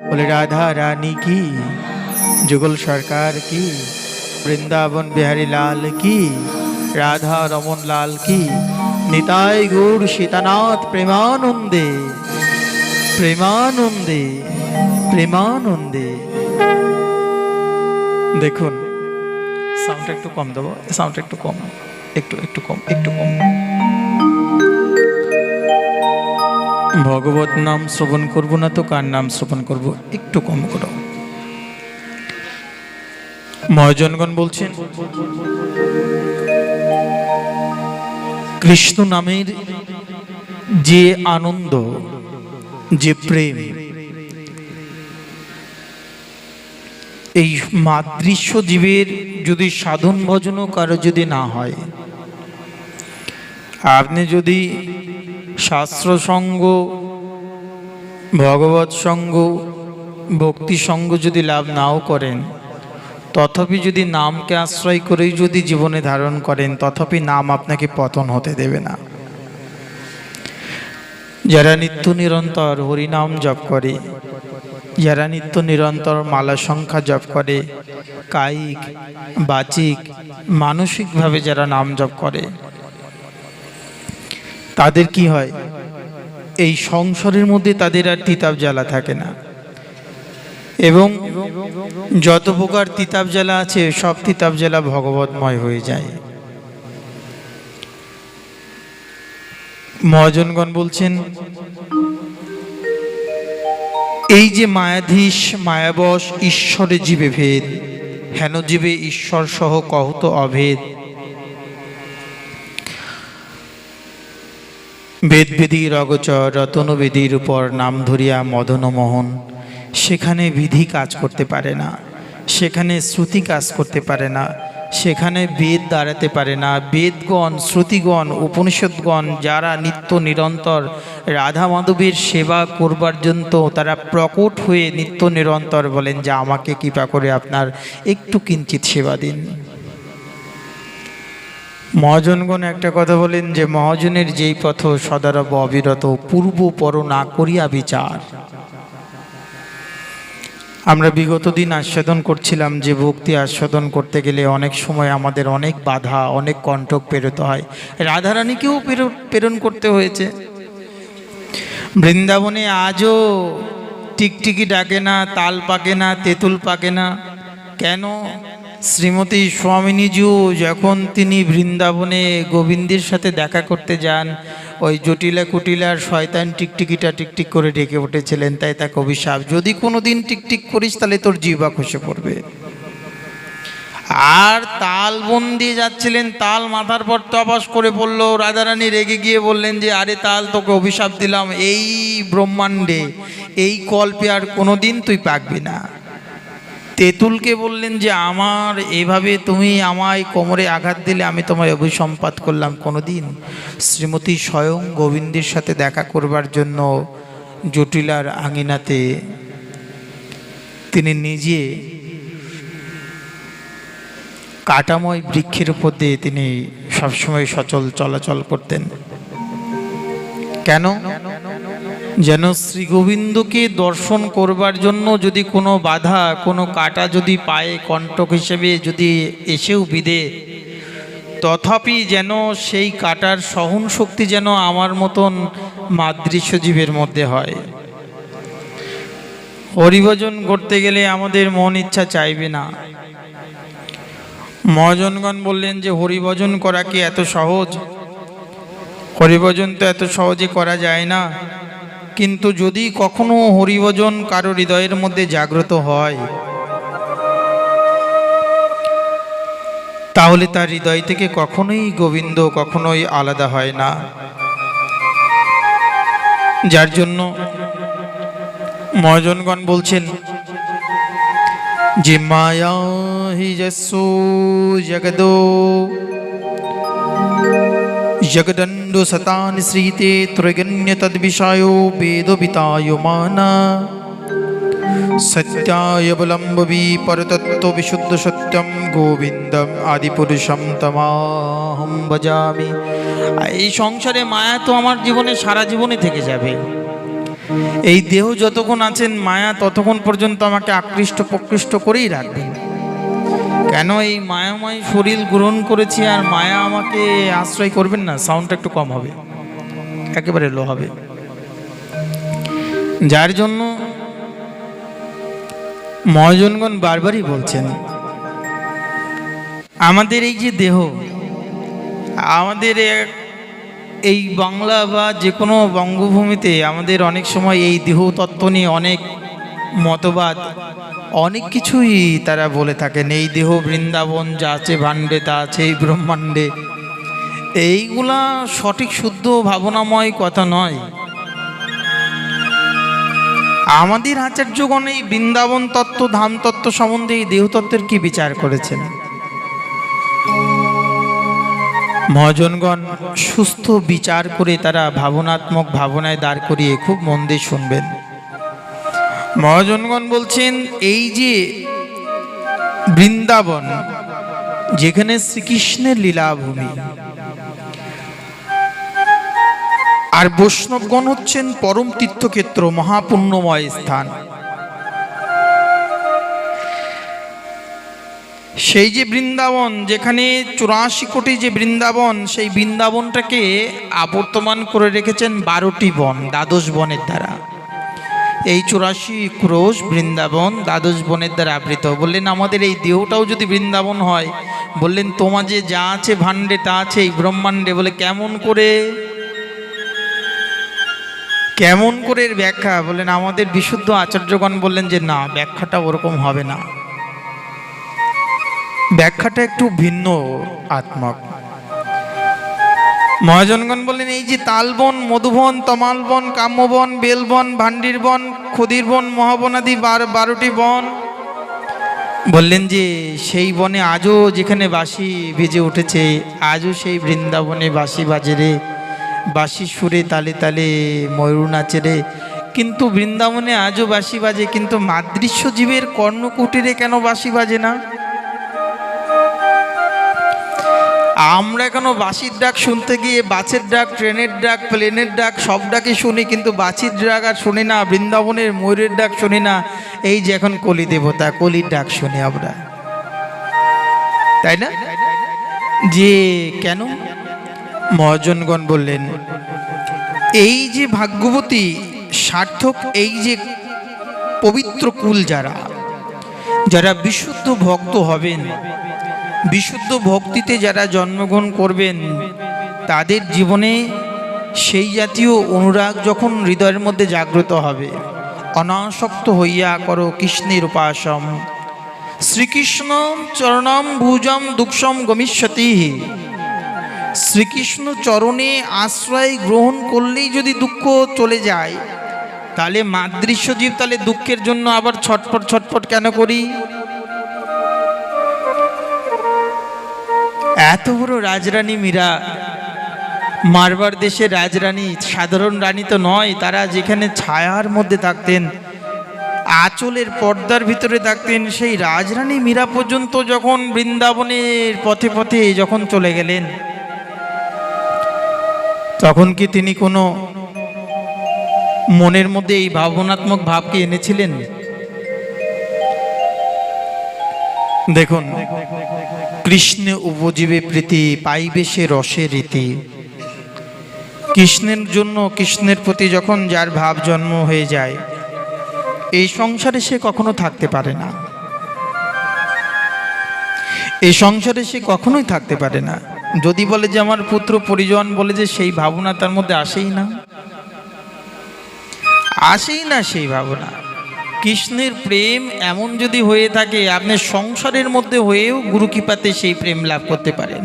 বলে, রাধা রানী কি? যুগল সরকার কি? বৃন্দাবন বিহারী লাল কি? রাধা রমন লাল কি? নিতাই গৌর সীতানাথ প্রেমানন্দে প্রেমানন্দে প্রেমানন্দে। দেখুন সাউন্ডটা একটু কম দেবো সাউন্ডটা একটু কম, একটু একটু কম একটু কম। ভগবত নাম শ্রবণ করব না তো কার নাম শ্রবণ করব? একটু কম করো। মহাজনগণ বলছেন, কৃষ্ণ নামের যে আনন্দ, যে প্রেম, এই মাদৃশ্য জীবের যদি সাধন ভজনও কারও যদি না হয়, আপনি যদি শাস্ত্র সঙ্গ ভগবত সঙ্গ ভক্তি সঙ্গ যদি লাভ নাও করেন, তথাপি যদি নামকে আশ্রয় করেই যদি জীবনে ধারণ করেন, তথাপি নাম আপনাকে পতন হতে দেবে না। যারা নিত্য নিরন্তর হরিনাম জপ করে, যারা নিত্য নিরন্তর মালা সংখ্যা জপ করে, কায়িক, বাচিক, মানসিকভাবে যারা নাম জপ করে তাদের কি হয়? এই সংসারের মধ্যে তাদের আর তিতাব জ্বালা থাকে না। এবং যত প্রকার তিতাব জ্বালা আছে, সব তিতাব জ্বালা ভগবতময় হয়ে যায়। মহাজনগণ বলছেন, এই যে মায়াধীশ, মায়াবশ, ঈশ্বরে জীবে ভেদ, হেন জীবে ঈশ্বর সহ কহত অভেদ বেদবেদীর অগচর রতনবেদীর উপর নাম ধরিয়া মদন মোহন সেখানে বিধি কাজ করতে পারে না, সেখানে শ্রুতি কাজ করতে পারে না, সেখানে বেদ দাঁড়াতে পারে না। বেদগণ, শ্রুতিগণ, উপনিষদগণ, যারা নিত্য নিরন্তর রাধা মাধবের সেবা করবার জন্য তারা প্রকট হয়ে নিত্য নিরন্তর বলেন যে, আমাকে কৃপা করে আপনার একটু কিঞ্চিত সেবা দিন। মহাজনগণ একটা কথা বলেন যে মহাজনের যেই পথ সদারব অবিরত, পূর্ব পর না করিয়া বিচার। আমরা বিগত দিন আস্বাদন করছিলাম যে ভক্তি আস্বাদন করতে গেলে অনেক সময় আমাদের অনেক বাধা, অনেক কণ্ঠক পেরোতে হয়। রাধারানীকেও প্রেরণ করতে হয়েছে। বৃন্দাবনে আজও টিকটিকি ডাকে না, তাল পাকে না, তেঁতুল পাকে না। কেন? শ্রীমতী স্বামিনীজিও যখন তিনি বৃন্দাবনে গোবিন্দের সাথে দেখা করতে যান, ওই জটিলা কুটিলার শয়তান টিকটিকিটা টিকটিক করে ডেকে উঠেছিলেন, তাই তাকে অভিশাপ যদি কোনো দিন টিকটিক করিস তাহলে তোর জিবা খসে পড়বে। আর তাল বন্দি যাচ্ছিলেন, তাল মাথার পর তপাস করে পড়ল রাধারানী রেগে গিয়ে বললেন যে, আরে তাল, তোকে অভিশাপ দিলাম, এই ব্রহ্মাণ্ডে, এই কল্পে আর কোনো দিন তুই পাকবি না। তেঁতুলকে বললেন যে, আমার এভাবে তুমি আমায় কোমরে আঘাত দিলে আমি তোমায় অভিসম্পাত করলাম কোনো দিন শ্রীমতী স্বয়ং গোবিন্দের সাথে দেখা করবার জন্য জটিলার আঙিনাতে তিনি নিজে কাটাময় বৃক্ষের উপর দিয়ে তিনি সবসময় সচল চলাচল করতেন। কেন? যেন শ্রী গোবিন্দকে দর্শন করবার জন্য যদি কোনো বাধা, কোনো কাটা যদি পায়ে কণ্টক হিসেবে যদি এসেও বিদে, তথাপি যেন সেই কাটার সহন শক্তি যেন আমার মতন মাদৃশ্য জীবের মধ্যে হয়। হরিভজন করতে গেলে আমাদের মন ইচ্ছা চাইবে না। মহাজনগণ বললেন যে, হরিভজন করা কি এত সহজ? হরিভজন তো এত সহজে করা যায় না। কিন্তু যদি কখনো হরিভজন কারও হৃদয়ের মধ্যে জাগ্রত হয়, তাহলে তার হৃদয় থেকে কখনোই গোবিন্দ কখনোই আলাদা হয় না। যার জন্য মহাজনগণ বলছেন যে মায়া হি যস্যু জগদো শ্রীতে ত্রৈগণ্য তদ্বিষায়ো বেদবিতায়মানা সত্যায়বলম্বী পরতত্ত্ব বিশুদ্ধ সত্যম গোবিন্দম আদিপুরুষম তমাহম ভজামি এই সংসারে মায়া তো আমার জীবনে সারা জীবনে থেকে যাবে। এই দেহ যতক্ষণ আছেন মায়া ততক্ষণ পর্যন্ত আমাকে আকৃষ্ট প্রকৃষ্ট করেই রাখবেন কেন এই মায়াময় শরীর গ্রহণ করেছি আর মায়া আমাকে আশ্রয় করবেন না? সাউন্ডটা একটু কম হবে। একেবারে লো হবে। যার জন্য মহাজনগণ বারবারই বলছেন, আমাদের এই যে দেহ, আমাদের এই বাংলা বা যে কোনো বঙ্গভূমিতে আমাদের অনেক সময় এই দেহ তত্ত্ব নিয়ে অনেক মতবাদ। অনেক কিছুই তারা বলে থাকেন। এই দেহ বৃন্দাবন যা আছে ভাণ্ডে, তা আছে এই ব্রহ্মাণ্ডে। এইগুলা সঠিক, শুদ্ধ, ভাবনাময় কথা নয়। আমাদের আচার্যগণ এই বৃন্দাবন তত্ত্ব, ধাম তত্ত্ব সম্বন্ধে এই দেহতত্ত্বের কি বিচার করেছেন? মহাজনগণ, সুস্থ বিচার করে তারা ভাবনাত্মক ভাবনায় দাঁড় করিয়ে খুব মন দিয়ে শুনবেন। মহাজনগণ বলছেন, এই যে বৃন্দাবন, যেখানে শ্রীকৃষ্ণের লীলাভূমি। আর বৈষ্ণবগণ হচ্ছেন পরম তীর্থক্ষেত্র, মহাপুণ্যময় স্থান। সেই যে বৃন্দাবন, যেখানে চুরাশি কোটি যে বৃন্দাবন, সেই বৃন্দাবনটাকে আবর্তমান করে রেখেছেন বারোটি বন, দ্বাদশ বনের দ্বারা। এই চুরাশি ক্রোশ বৃন্দাবন দ্বাদশ বনের দ্বারা আবৃত। বললেন, আমাদের এই দেহটাও যদি বৃন্দাবন হয়? বললেন, তোমার যে যা আছে ভাণ্ডে, তা আছে এই ব্রহ্মাণ্ডে। বলে, কেমন করে? কেমন করে এর ব্যাখ্যা? বললেন, আমাদের বিশুদ্ধ আচার্যগণ বললেন যে, না, ব্যাখ্যাটা ওরকম হবে না। ব্যাখ্যাটা একটু ভিন্ন আত্মক। মহাজনগণ বললেন, এই যে তালবন মধুবন তমালবন কাম্যবন বেলবন ভান্ডির বন, ক্ষুদির বন, মহাবনাদি বার, বারোটি বন। বললেন যে, সেই বনে আজও যেখানে বাঁশি ভেজে উঠেছে, আজও সেই বৃন্দাবনে বাঁশি বাজে রে। বাঁশি সুরে তালে তালে ময়ূর নাচে রে। কিন্তু বৃন্দাবনে আজও বাঁশি বাজে, কিন্তু মাদৃশ্য জীবের কর্ণকুটিরে কেন বাঁশি বাজে না? আমরা এখনও বাসির ডাক শুনতে গিয়ে বাসের ডাক, ট্রেনের ডাক, প্লেনের ডাক, সব ডাকই শুনি, কিন্তু বাঁশির ডাক আর শুনি না, বৃন্দাবনের ময়ূরের ডাক শুনি না। এই যে এখন কলি দেবতা, কলির ডাক শুনি আমরা। তাই না? যে কেন? মহাজনগণ বললেন, এই যে ভাগ্যবতী, সার্থক, এই যে পবিত্র কুল যারা যারা বিশুদ্ধ ভক্ত হবেন বিশুদ্ধ ভক্তিতে যারা জন্মগ্রহণ করবেন, তাদের জীবনে সেই জাতীয় অনুরাগ যখন হৃদয়ের মধ্যে জাগ্রত হবে, অনাসক্ত হইয়া করো কৃষ্ণের উপাসম। শ্রীকৃষ্ণ চরণম ভুজম দুঃসম গমিষ্যতি। শ্রীকৃষ্ণ চরণে আশ্রয় গ্রহণ করলেই যদি দুঃখ চলে যায়, তাহলে মাদৃশ্য জীব তাহলে দুঃখের জন্য আবার ছটপট ছটপট কেন করি? এত বড় রাজরানী মীরা। মারবার দেশের রাজরানী, সাধারণ রানী তো নয়, তারা যেখানে ছায়ার মধ্যে থাকতেন, আঁচলের পর্দার ভিতরে থাকতেন, সেই রাজরানী মীরা পর্যন্ত যখন বৃন্দাবনের পথে পথে যখন চলে গেলেন, তখন কি তিনি কোনো মনের মধ্যে এই ভাবনাত্মক ভাবকে এনেছিলেন? দেখুন কৃষ্ণে উপজীবে প্রীতি, পাইবে সে রসের রীতি। কৃষ্ণের জন্য কৃষ্ণের প্রতি যখন যার ভাব জন্ম হয়ে যায়, এই সংসারে সে কখনো থাকতে পারে না। এই সংসারে সে কখনোই থাকতে পারে না। যদি বলে যে আমার পুত্র পরিজন বলে যে সেই ভাবনা তার মধ্যে আসেই না। আসেই না সেই ভাবনা। কৃষ্ণের প্রেম এমন যদি হয়ে থাকে, আপনি সংসারের মধ্যে হয়েও গুরু কৃপাতে সেই প্রেম লাভ করতে পারেন।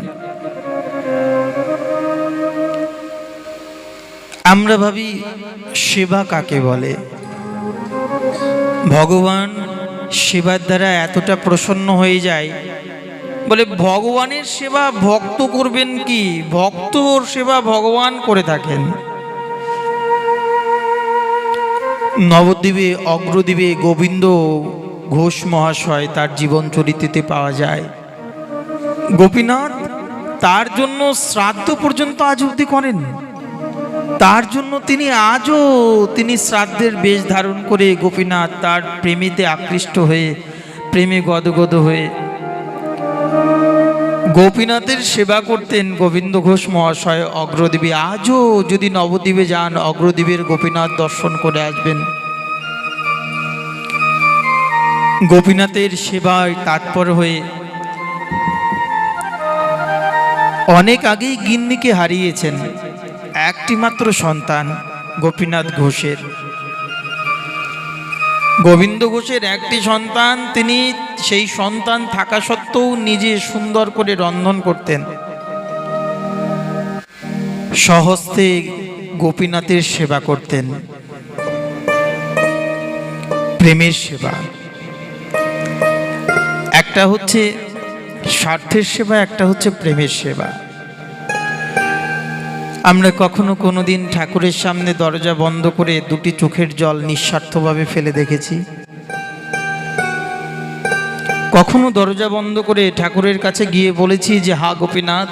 আমরা ভাবি, সেবা কাকে বলে? ভগবান সেবার দ্বারা এতটা প্রসন্ন হয়ে যায়। বলে, ভগবানের সেবা ভক্ত করবেন কি? ভক্তর সেবা ভগবান করে থাকেন। নবদ্বীপে অগ্রদ্বীপে গোবিন্দ ঘোষ মহাশয় তার জীবন চরিত্রতে পাওয়া যায়। গোপীনাথ তার জন্য শ্রাদ্ধ পর্যন্ত আজ অবধি করেন। তার জন্য তিনি আজও তিনি শ্রাদ্ধের বেশ ধারণ করে গোপীনাথ তার প্রেমেতে আকৃষ্ট হয়ে, প্রেমে গদগদ হয়ে গোপীনাথের সেবা করতেন গোবিন্দ ঘোষ মহাশয় অগ্রদ্বীপে আজও যদি নবদ্বীপে যান অগ্রদ্বীপের গোপীনাথ দর্শন করে আসবেন। গোপীনাথের সেবায় তাৎপর হয়ে অনেক আগেই গিন্নিকে হারিয়েছেন। একটি মাত্র সন্তান গোপীনাথ ঘোষের। গোবিন্দ ঘোষের একটি সন্তান, তিনি সেই সন্তান থাকা সত্ত্বেও নিজে সুন্দর করে রন্ধন করতেন। সহস্তে গোপীনাথের সেবা করতেন। প্রেমের সেবা। একটা হচ্ছে স্বার্থের সেবা, একটা হচ্ছে প্রেমের সেবা। আমরা কখনো কোনো দিন ঠাকুরের সামনে দরজা বন্ধ করে দুটি চোখের জল নিঃস্বার্থভাবে ফেলে দেখেছি। কখনো দরজা বন্ধ করে ঠাকুরের কাছে গিয়ে বলেছি যে, হা গোপীনাথ,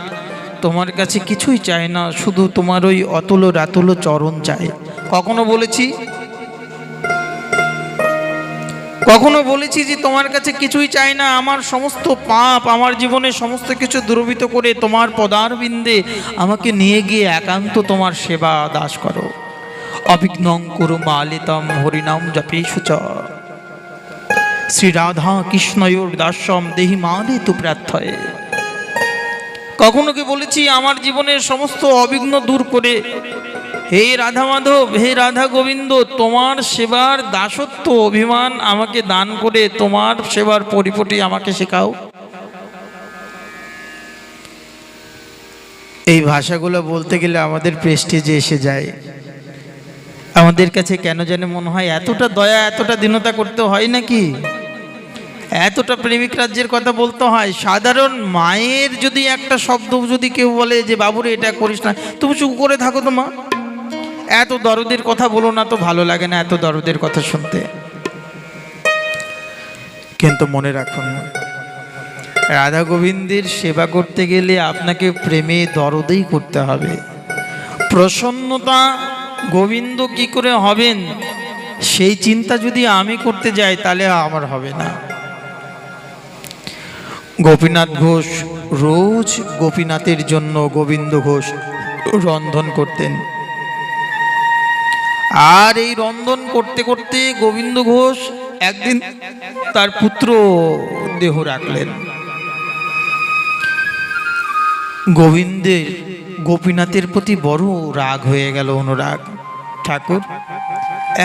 তোমার কাছে কিছুই চায় না, শুধু তোমার ওই অতুল রাতুল চরণ চায় কখনো বলেছি কখনো বলেছি যে তোমার কাছে কিছুই চাই না, আমার সমস্ত পাপ, আমার জীবনে সমস্ত কিছু দুর্বৃত করে তোমার পদার বিন্দে আমাকে নিয়ে গিয়ে একান্ত তোমার সেবা দাস করো। অবিঘ্নং কুরু মালিতম হরিনাম জপেশু চ। শ্রী রাধা কৃষ্ণয়োর দাসম দেহি মালে তু প্রার্থয়ে। কখনো কি বলেছি, আমার জীবনের সমস্ত অবিঘ্ন দূর করে হে রাধা মাধব হে রাধা গোবিন্দ তোমার সেবার দাসত্ব অভিমান আমাকে দান করে, তোমার সেবার পরিপটি আমাকে শেখাও। এই ভাষাগুলো বলতে গেলে আমাদের প্রেস্টিজে এসে যায়। আমাদের কাছে কেন জানে মনে হয়, এতটা দয়া, এতটা দীনতা করতে হয় নাকি? এতটা প্রেমিক রাজ্যের কথা বলতে হয়। সাধারণ মায়ের যদি একটা শব্দ যদি কেউ বলে যে, বাবুরে, এটা করিস না, তুমি চুপ করে থাকো তো মা। এত দরদের কথা বলো না তো ভালো লাগে না এত দরদের কথা শুনতে। কিন্তু মনে রাখুন, রাধা গোবিন্দের সেবা করতে গেলে আপনাকে প্রেমে দরদেই করতে হবে। প্রসন্নতা গোবিন্দ কি করে হবেন? সেই চিন্তা যদি আমি করতে যাই, তাহলে আমার হবে না। গোপীনাথ ঘোষ রোজ গোপীনাথের জন্য গোবিন্দ ঘোষ রন্ধন করতেন। আর এই রন্ধন করতে করতে গোবিন্দ ঘোষ একদিন তার পুত্র দেহ রাখলেন। গোবিন্দের গোপীনাথের প্রতি বড় রাগ হয়ে গেল অনুরাগ। ঠাকুর,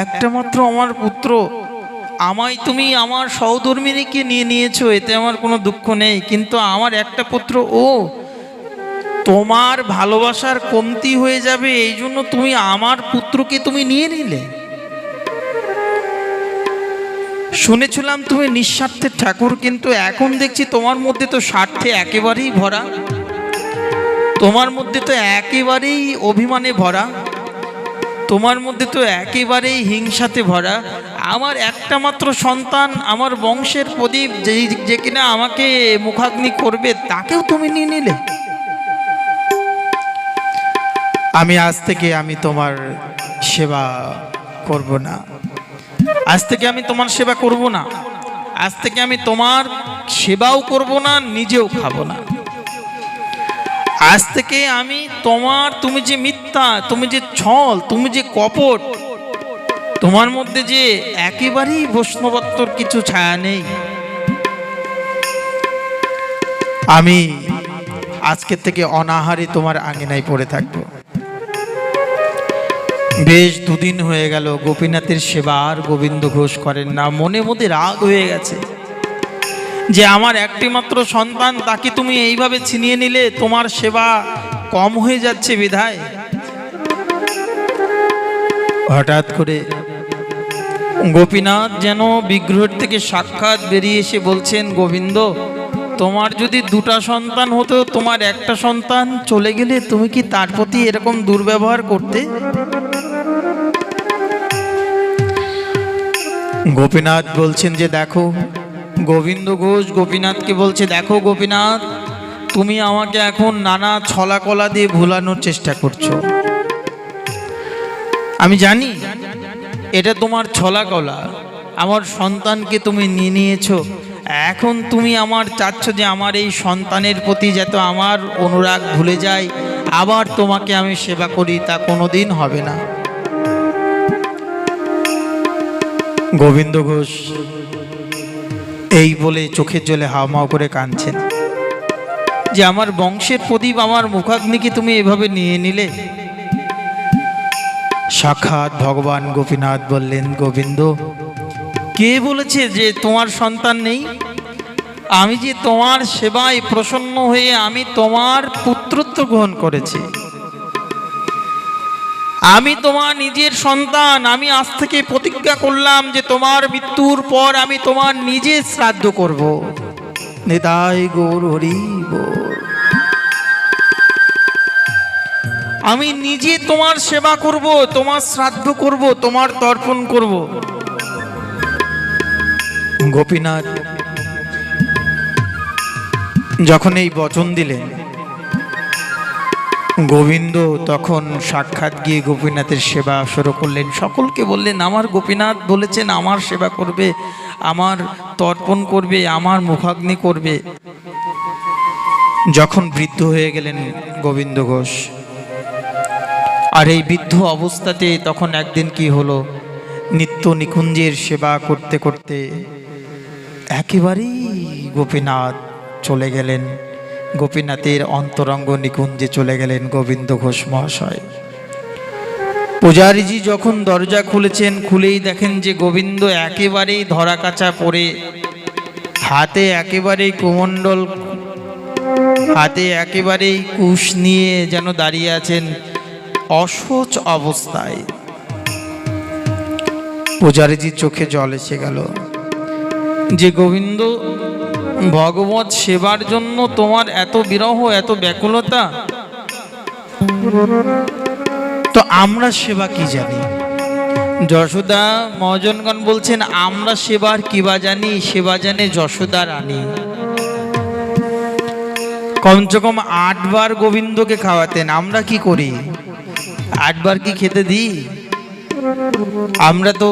একটা মাত্র আমার পুত্র, আমায় তুমি আমার সহধর্মিনীকে নিয়ে নিয়েছো, এতে আমার কোনো দুঃখ নেই, কিন্তু আমার একটা পুত্র ও তোমার ভালোবাসার কমতি হয়ে যাবে, এই জন্য তুমি আমার পুত্রকে তুমি নিয়ে নিলে। শুনেছিলাম তুমি নিঃস্বার্থের ঠাকুর, কিন্তু এখন দেখছি তোমার মধ্যে তো স্বার্থে একেবারেই ভরা। তোমার মধ্যে তো একেবারেই অভিমানে ভরা। তোমার মধ্যে তো একেবারেই হিংসাতে ভরা। আমার একটা মাত্র সন্তান, আমার বংশের প্রদীপ যে যে কিনা আমাকে মুখাগ্নি করবে, তাকেও তুমি নিয়ে নিলে। আমি আজ থেকে আমি তোমার সেবা করব না। আজ থেকে আমি তোমার সেবা করব না। আজ থেকে আমি তোমার সেবাও করব না, নিজেও খাব না। আজ থেকে আমি তোমার, তুমি যে মিথ্যা, তুমি যে ছল, তুমি যে কপট, তোমার মধ্যে যে একেবারেই বৈষ্ণবত্বর কিছু ছায়া নেই। আমি আজকের থেকে অনাহারে তোমার আঙিনায় পড়ে থাকব। বেশ দুদিন হয়ে গেল গোপীনাথের সেবা আর গোবিন্দ ঘোষ করেন না। মনে মধ্যে রাগ হয়ে গেছে যে আমার একটি মাত্র সন্তান, তাকে তুমি এইভাবে ছিনিয়ে নিলে তোমার সেবা কম হয়ে যাচ্ছে বিধায়? হঠাৎ করে গোপীনাথ যেন বিগ্রহের থেকে সাক্ষাৎ বেরিয়ে এসে বলছেন, গোবিন্দ, তোমার যদি দুটা সন্তান হতো, তোমার একটা সন্তান চলে গেলে তুমি কি তার প্রতি এরকম দুর্ব্যবহার করতে? গোপীনাথ বলছেন যে দেখো, গোবিন্দ ঘোষ গোপীনাথকে বলছে, দেখো গোপীনাথ, তুমি আমাকে এখন নানা ছলা কলা দিয়ে ভুলানোর চেষ্টা করছ। আমি জানি এটা তোমার ছলা কলা আমার সন্তানকে তুমি নিয়ে নিয়েছো। এখন তুমি আমার চাচ্ছ যে আমার এই সন্তানের প্রতি যাতে আমার অনুরাগ ভুলে যায়, আবার তোমাকে আমি সেবা করি, তা কোনোদিন হবে না। গোবিন্দ ঘোষ, এই বলে চোখের জলে হাওমাও করে কাঁদছেন। যে আমার বংশের প্রদীপ আমার মুখাগ্নিকে তুমি এভাবে নিয়ে নিলে? সাক্ষাৎ ভগবান গোপীনাথ বললেন, গোবিন্দ, কে বলেছে যে তোমার সন্তান নেই? আমি যে তোমার সেবায় প্রসন্ন হয়ে আমি তোমার পুত্রত্ব গ্রহণ করেছি। আমি তোমার নিজের সন্তান আমি আজ থেকে প্রতিজ্ঞা করলাম যে তোমার মৃত্যুর পর আমি তোমার নিজে শ্রাদ্ধ করব নিতাই গৌর হরি বল। আমি নিজে তোমার সেবা করব তোমার শ্রাদ্ধ করব তোমার তর্পণ করব গোপীনাথ যখন এই বচন দিলেন গোবিন্দ তখন সাক্ষাৎ গিয়ে গোপীনাথের সেবা শুরু করলেন। সকলকে বললেন, আমার গোপীনাথ বলেছেন, আমার সেবা করবে, আমার তর্পণ করবে, আমার মুখাগ্নি করবে। যখন বৃদ্ধ হয়ে গেলেন গোবিন্দ ঘোষ। আর এই বৃদ্ধ অবস্থাতে তখন একদিন কি হলো? নিত্য নিকুঞ্জের সেবা করতে করতে একেবারেই গোপীনাথ চলে গেলেন। গোপীনাথের অন্তরঙ্গ নিকুঞ্জে চলে গেলেন গোবিন্দ ঘোষ মহাশয়। পূজারীজি যখন দরজা খুলেছেন, খুলেই দেখেন যে গোবিন্দ একেবারেই ধরা কাচা পরে, হাতে একেবারেই কুমণ্ডল, হাতে একেবারেই কুশ নিয়ে যেন দাঁড়িয়ে আছেন অসচ অবস্থায়। পূজারীজির চোখে জল এসে গেল। যে গোবিন্দ ভগবত সেবার জন্য তোমার এত বিরহ এত ব্যাকুলতা। তো আমরা সেবা কি জানি? যশোদা মহাজনগণ বলছেন আমরা সেবার কিবা জানি? সেবা জানে যশোদা রানী। কমসে কম আটবার গোবিন্দকে খাওয়াতেন আমরা কি করি? আটবার কি খেতে দিই? আমরা তো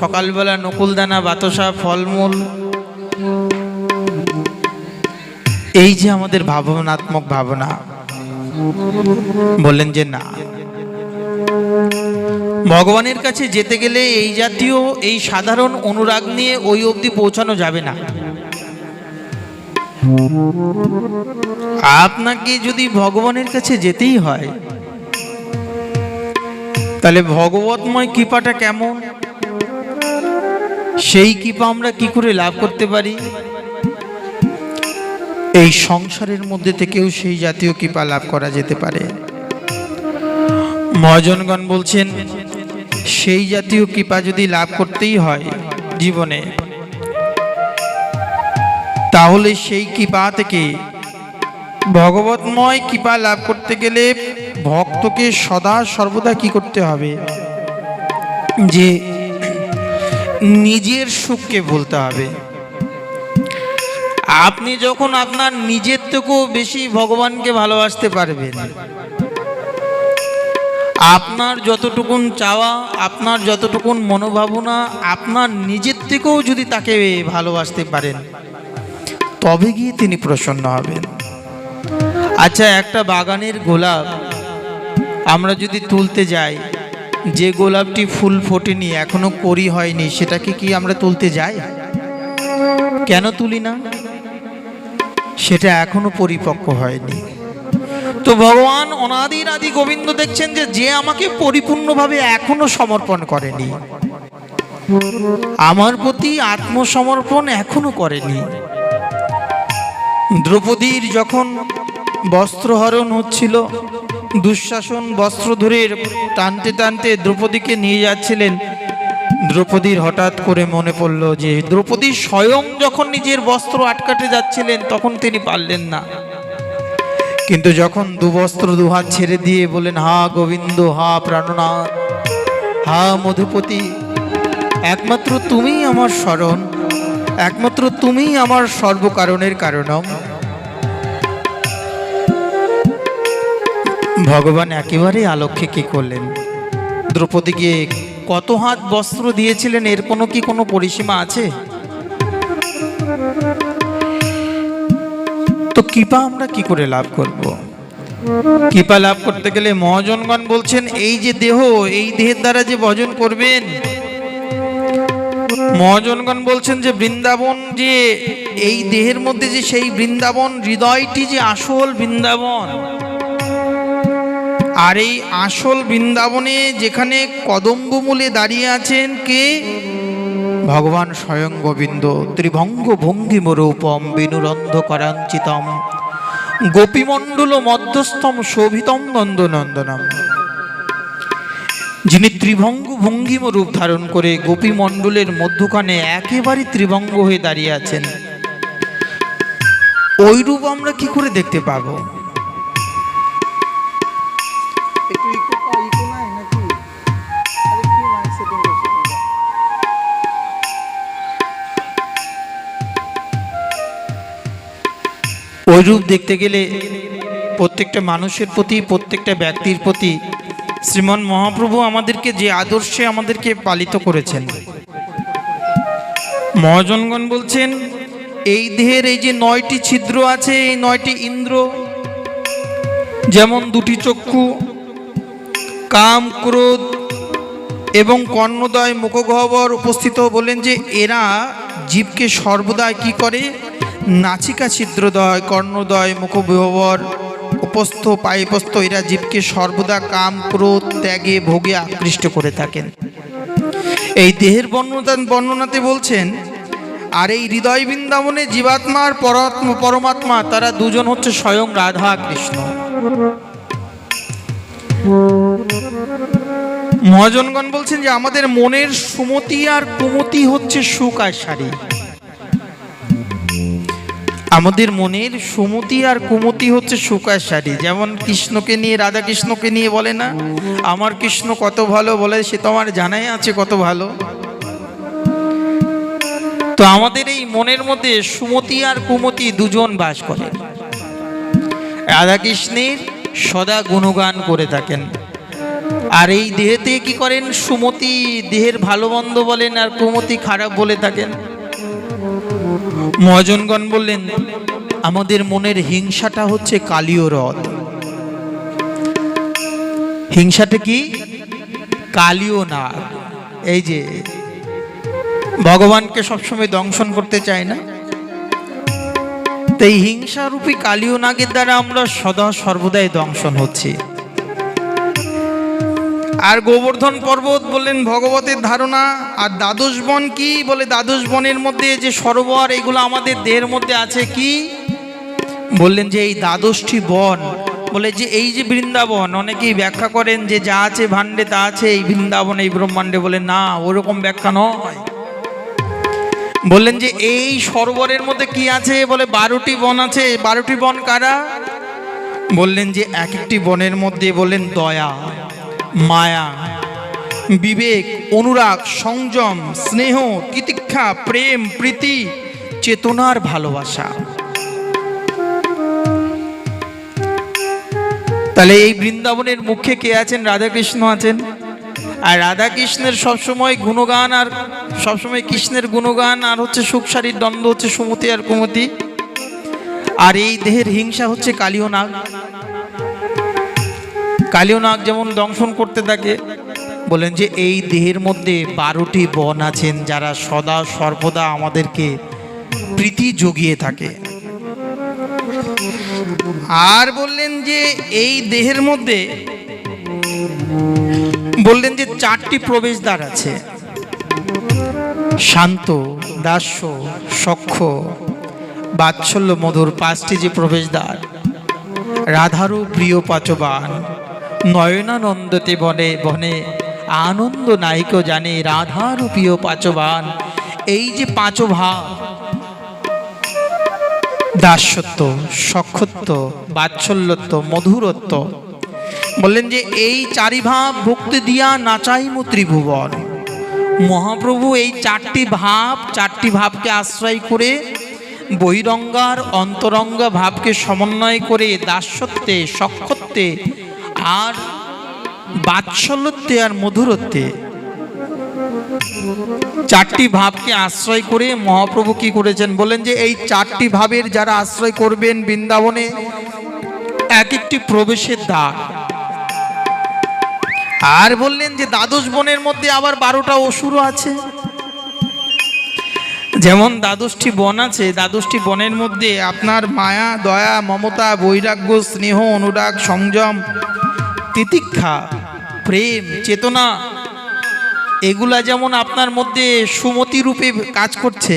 সকালবেলা নকুলদানা বাতাসা ফলমূল এই যে আমাদের ভাবনাত্মক ভাবনা, বললেন যে না। ভগবানের কাছে যেতে গেলে এই জাতীয়, এই সাধারণ অনুরাগ নিয়ে ওই অবধি পৌঁছানো যাবে না। আপনাকে যদি ভগবানের কাছে যেতেই হয়, তাহলে ভগবতময় কৃপাটা কেমন? সেই কৃপা আমরা কি করে লাভ করতে পারি? এই সংসারের মধ্যে থেকেও সেই জাতীয় কৃপা লাভ করা যেতে পারে। মহাজনগণ বলছেন, সেই জাতীয় কৃপা যদি লাভ করতেই হয় জীবনে, তাহলে সেই কৃপা থেকে ভগবতময় কৃপা লাভ করতে গেলে ভক্তকে সদা সর্বদা কি করতে হবে? যে নিজের সুখকে ভুলতে হবে। আপনি যখন আপনার নিজের থেকেও বেশি ভগবানকে ভালোবাসতে পারবেন, আপনার যতটুকুন চাওয়া, আপনার যতটুকুন মনোভাবনা, আপনার নিজের থেকেও যদি তাকে ভালোবাসতে পারেন, তবে গিয়ে তিনি প্রসন্ন হবেন। আচ্ছা একটা বাগানের গোলাপ আমরা যদি তুলতে যাই, যে গোলাপটি ফুল ফোটেনি, এখনও করি হয়নি, সেটাকে কি আমরা তুলতে যাই? কেন তুলি না? সেটা এখনও পরিপক্ক হয়নি। তো ভগবান অনাদির আদি গোবিন্দ দেখছেন যে যে আমাকে পরিপূর্ণভাবে এখনও সমর্পণ করেনি, আমার প্রতি আত্মসমর্পণ এখনও করেনি। দ্রৌপদীর যখন বস্ত্রহরণ হচ্ছিল, দুঃশাসন বস্ত্র ধরে টানতে টানতে দ্রৌপদীকে নিয়ে যাচ্ছিলেন দ্রৌপদীর হঠাৎ করে মনে পড়ল যে দ্রৌপদী স্বয়ং যখন নিজের বস্ত্র আটকাতে যাচ্ছিলেন, তখন তিনি পারলেন না। কিন্তু যখন দুবস্ত্র দুহাত ছেড়ে দিয়ে বলেন হা গোবিন্দ, হা প্রাণনাথ, হা মধুপতি, একমাত্র তুমিই আমার স্মরণ, একমাত্র তুমিই আমার সর্বকারণের কারণম। ভগবান একেবারে আলোকে কি করলেন? দ্রৌপদীকে কত হাত বস্ত্র দিয়েছিলেন? এর কোনো কি কোনো পরিসীমা আছে? তো কৃপা আমরা কি করে লাভ করব? কৃপা লাভ করতে গেলে মহাজনগণ বলছেন, এই যে দেহ, এই দেহের দ্বারা যে ভজন করবেন? মহাজনগণ বলছেন যে, বৃন্দাবন যে, এই দেহের মধ্যে যে সেই বৃন্দাবন, হৃদয়টি যে আসল বৃন্দাবন আর এই আসল বৃন্দাবনে যেখানে কদম্বমূলে দাঁড়িয়ে আছেন কে? ভগবান স্বয়ং গোবিন্দ ত্রিভঙ্গ ভঙ্গিম রূপম বিনুরন্ধ করাঞ্চিতম, গোপীমণ্ডল মধ্যস্থম শোভিতম নন্দনন্দনম। যিনি ত্রিভঙ্গ ভঙ্গিম রূপ ধারণ করে গোপী মণ্ডলের মধ্যখানে একেবারে ত্রিভঙ্গ হয়ে দাঁড়িয়ে আছেন ওই রূপ আমরা কি করে দেখতে পাবো? ওই রূপ দেখতে গেলে প্রত্যেকটা মানুষের প্রতি, প্রত্যেকটা ব্যক্তির প্রতি শ্রীমন মহাপ্রভু আমাদেরকে যে আদর্শে আমাদেরকে পালিত করেছেন। মহাজনগণ বলছেন, এই দেহের এই যে নয়টি ছিদ্র আছে, এই নয়টি ইন্দ্র, যেমন দুটি চক্ষু কাম ক্রোধ এবং কর্ণদয় মুখগহ্বর উপস্থিত বলেন যে, এরা জীবকে সর্বদা কি করে? নাচিকা ছিদ্রদয়, কর্ণদয় মুখগহ্বর উপস্থ পাইপস্থ এরা জীবকে সর্বদা কাম ক্রোধ ত্যাগে ভোগে আকৃষ্ট করে থাকেন। এই দেহের বর্ণনা বর্ণনাতে বলছেন, আর এই হৃদয় বৃন্দাবনে জীবাত্মা আর পরমাত্মা, তারা দুজন হচ্ছে স্বয়ং রাধা কৃষ্ণ। মহাজনগণ বলছেন যে আমাদের মনের সুমতি আর কুমতি হচ্ছে সুখ আর শাড়ি আমাদের মনের সুমতি আর কুমতি হচ্ছে সুখ আর শাড়ি যেমন কৃষ্ণকে নিয়ে রাধা কৃষ্ণকে নিয়ে বলে না, আমার কৃষ্ণ কত ভালো? বলে, সে তো আমার জানাই আছে কত ভালো। তো আমাদের এই মনের মধ্যে সুমতি আর কুমতি দুজন বাস করে। রাধাকৃষ্ণের সদা গুণগান করে থাকেন। আর এই দেহেতে কি করেন? সুমতি দেহের ভালো মন্দ বলেন আর কুমতি খারাপ বলে থাকেন। মহাজনগণ বললেন, আমাদের মনের হিংসাটা হচ্ছে কালীয় রথ। হিংসাটা কি? কালীয় না এই যে, ভগবানকে সবসময় দংশন করতে চায় না? তাই হিংসারূপী কালীয় নাগের দ্বারা আমরা সদা সর্বদাই দংশন হচ্ছি। আর গোবর্ধন পর্বত বললেন, ভগবতের ধারণা, আর দ্বাদশ বন কি? বলে, দ্বাদশ বনের মধ্যে যে সরোবর, এগুলো আমাদের দেহের মধ্যে আছে কি? বললেন যে, এই দ্বাদশটি বন। বলে যে, এই যে বৃন্দাবন, অনেকেই ব্যাখ্যা করেন যে, যা আছে ভাণ্ডে তা আছে, এই বৃন্দাবন, এই ব্রহ্মাণ্ডে। বলে, না, ওরকম ব্যাখ্যা নয়। বললেন যে, এই সরোবরের মধ্যে কি আছে? বলে, বারোটি বন আছে। বারোটি বন কারা? বললেন যে এক একটি বনের মধ্যে। বললেন, দয়া, মায়া, বিবেক, অনুরাগ, সংযম, স্নেহ, তিতিক্ষা, প্রেম, প্রীতি, চেতনার ভালোবাসা। তাহলে এই বৃন্দাবনের মুখে কে আছেন? রাধাকৃষ্ণ আছেন? আর রাধাকৃষ্ণের সবসময় গুণগান আর সবসময় কৃষ্ণের গুণগান আর হচ্ছে সুখসারীর দ্বন্দ্ব হচ্ছে সুমতি আর কুমতি। আর এই দেহের হিংসা হচ্ছে কালীয় নাগ। কালীয় নাগ যেমন দংশন করতে থাকে, বলেন যে এই দেহের মধ্যে বারোটি বন আছেন যারা সদা সর্বদা আমাদেরকে প্রীতি জগিয়ে থাকে। আর বললেন যে এই দেহের মধ্যে বললেন যে চারটি প্রবেশদ্বার আছে। শান্ত, দাস্য, সক্ষ, বাৎসল্য মধুর পাঁচটি যে প্রবেশদ্বার রাধারও প্রিয় পাচবান, নয়নানন্দতে বনে বনে আনন্দ নায়িক জানে রাধারও প্রিয় পাচবান। এই যে পাঁচ ভাব দাস্যত্ব, সক্ষত্ব, বাৎসল্যত্ব, মধুরত্ব বললেন যে, এই চারি ভাব ভক্তি দিয়া নাচাইমু ত্রিভুবন। মহাপ্রভু এই চারটি ভাব, চারটি ভাবকে আশ্রয় করে বহিরঙ্গার, অন্তরঙ্গ ভাবকে সমন্বয় করে দাস্যত্বে সক্ষত্বে আর বাৎসল্যত্বে আর মধুরত্বে চারটি ভাবকে আশ্রয় করে মহাপ্রভু কি করেছেন? বলেন যে, এই চারটি ভাবের যারা আশ্রয় করবেন বৃন্দাবনে, এক একটি প্রবেশের দ্বার। আর বললেন যে দ্বাদশ বনের মধ্যে আবার বারোটা অসুরও আছে। যেমন দ্বাদশটি বন আছে, দ্বাদশটি বনের মধ্যে আপনার মায়া, দয়া, মমতা, বৈরাগ্য, স্নেহ, অনুরাগ, সংযম, তিতিক্ষা, প্রেম, চেতনা, এগুলা যেমন আপনার মধ্যে সুমতি রূপে কাজ করছে,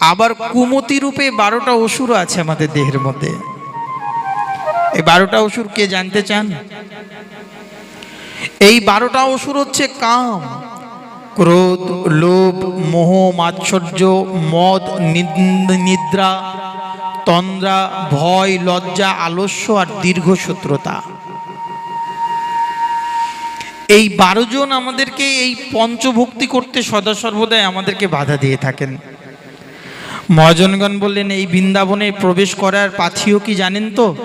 আবার কুমতি রূপে বারোটা অসুর আছে আমাদের দেহের মধ্যে। এই বারোটা অসুর কে জানতে চান? এই বারোটা অসুর হচ্ছে কাম। ক্রোধ, লোভ, মোহ, মাৎসর্য, মদ নিদ- নিদ্রা, তন্দ্রা, ভয়, লজ্জা, আলস্য আর দীর্ঘসূত্রতা এই বারো জন আমাদেরকে এই পঞ্চভক্তি করতে সদা সর্বদাই আমাদেরকে বাধা দিয়ে থাকেন। মহাজনগণ বললেন, এই বৃন্দাবনে প্রবেশ করার পাথিও কি জানেন তো?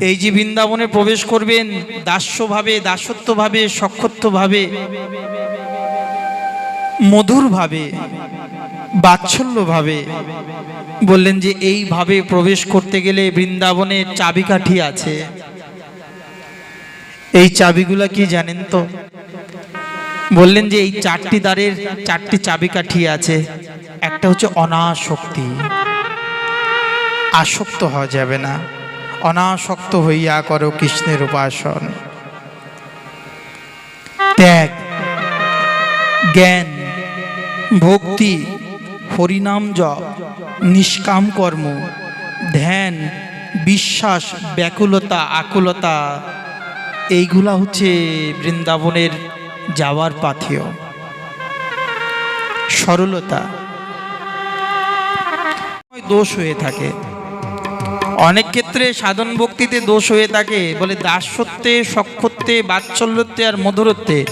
এই যে বৃন্দাবনে প্রবেশ করবেন, দাস্যভাবে, দাসত্বভাবে, সক্ষত্বভাবে, মধুরভাবে, বাৎসল্যভাবে বললেন যে এইভাবে প্রবেশ করতে গেলে বৃন্দাবনের চাবিকাঠি আছে। এই চাবিগুলা কি জানেন তো? বললেন যে এই চারটি দ্বারের চারটি চাবিকাঠি আছে। একটা হচ্ছে অনাসক্তি। আসক্ত হওয়া যাবে না। অনাসক্ত হইয়া করো কৃষ্ণের উপাসন। ত্যাগ, জ্ঞান, ভক্তি, হরিনাম জপ, নিষ্কাম কর্ম, ধ্যান, বিশ্বাস, ব্যাকুলতা, আকুলতা, এইগুলা হচ্ছে বৃন্দাবনের যাওয়ার পাথেয়। সরলতা। দোষ হয়ে থাকে। অনেক ক্ষেত্রে সাধন ভক্তিতে দোষ হয়ে থাকে। বলে দাসত্বে, সক্ষত্বে, বাৎসল্যত্বে আর মধুরত্বে।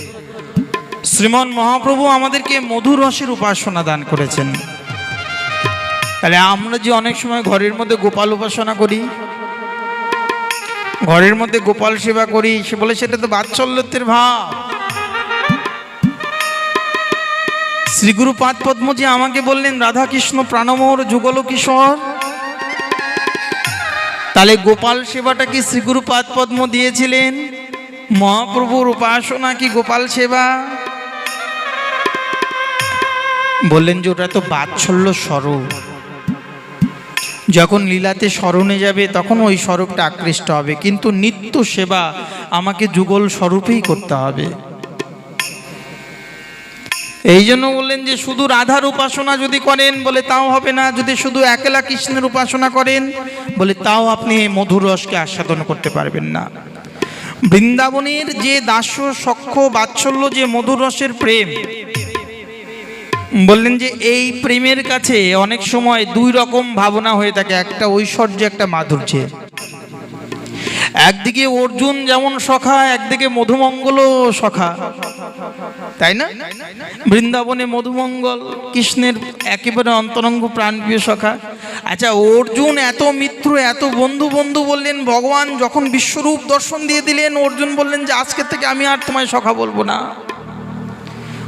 শ্রীমন মহাপ্রভু আমাদেরকে মধুর রসের উপাসনা দান করেছেন। তাহলে আমরা যে অনেক সময় ঘরের মধ্যে গোপাল উপাসনা করি, ঘরের মধ্যে গোপাল সেবা করি, সে বলে সেটা তো বাৎসল্যত্বের ভাব। শ্রীগুরু পাদ পদ্ম আমাকে বললেন রাধা কৃষ্ণ প্রাণমোহর যুগল কিশোর তাহলে গোপাল সেবাটা কি শ্রীগুরু পাদ পদ্ম দিয়েছিলেন? মহাপ্রভুর উপাসনা কি গোপাল সেবা? বললেন যে ওটা তো বাৎসল্য স্বরূপ। যখন লীলাতে স্মরণে যাবে, তখন ওই স্বরূপটা আকৃষ্ট হবে। কিন্তু নিত্য সেবা আমাকে যুগল স্বরূপেই করতে হবে। এই জন্য বললেন যে শুধু রাধার উপাসনা যদি করেন, বলে তাও হবে না। যদি শুধু একলা কৃষ্ণের উপাসনা করেন, বলে তাও আপনি মধুর রসকে আস্বাদন করতে পারবেন না। বৃন্দাবনের যে দাস্য সখ্য বাৎসল্য যে মধুর রসের প্রেম, বললেন যে এই প্রেমের কাছে অনেক সময় দুই রকম ভাবনা হয়ে থাকে। একটা ঐশ্বর্য, একটা মাধুর্য একদিকে অর্জুন যেমন সখা, একদিকে মধুমঙ্গলও সখা। তাই না? বৃন্দাবনে মধুমঙ্গল, কৃষ্ণের একেবারে অন্তরঙ্গ প্রাণপ্রিয় সখা আচ্ছা অর্জুন এত মিত্র, এত বন্ধু বন্ধু বললেন, ভগবান যখন বিশ্বরূপ দর্শন দিয়ে দিলেন, অর্জুন বললেন যে আজকের থেকে আমি আর তোমায় সখা বলব না।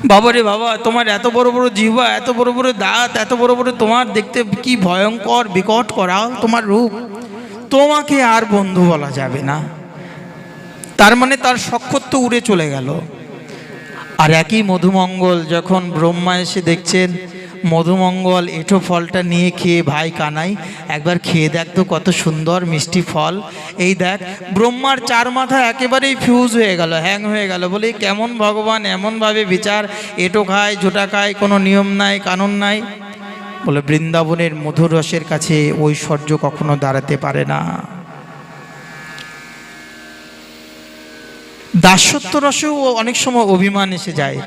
বাবা রে বাবা, তোমার এত বড় বড় জিহ্বা, এত বড় বড় দাঁত, এত বড় বড় তোমার দেখতে কি ভয়ঙ্কর, বিকট করা তোমার রূপ। তোমাকে আর বন্ধু বলা যাবে না। তার মানে তার সক্ষত্ব উড়ে চলে গেল। আর একই মধুমঙ্গল যখন ব্রহ্মা এসে দেখছেন, মধুমঙ্গল এঁটো ফলটা নিয়ে খেয়ে ভাই কানাই, একবার খেয়ে দেখ তো কত সুন্দর মিষ্টি ফল। এই দেখ, ব্রহ্মার চার মাথা একেবারেই ফিউজ হয়ে গেল হ্যাং হয়ে গেল। বলে কেমন ভগবান, এমনভাবে বিচার এটো খায়, ঝোটা খায়, কোনো নিয়ম নাই, কানুন নাই? বলে, বৃন্দাবনের মধুরসের কাছে ঐশ্বর্য কখনো দাঁড়াতে পারে না। দাসত্ব রসেও অনেক সময় অভিমান এসে যায়।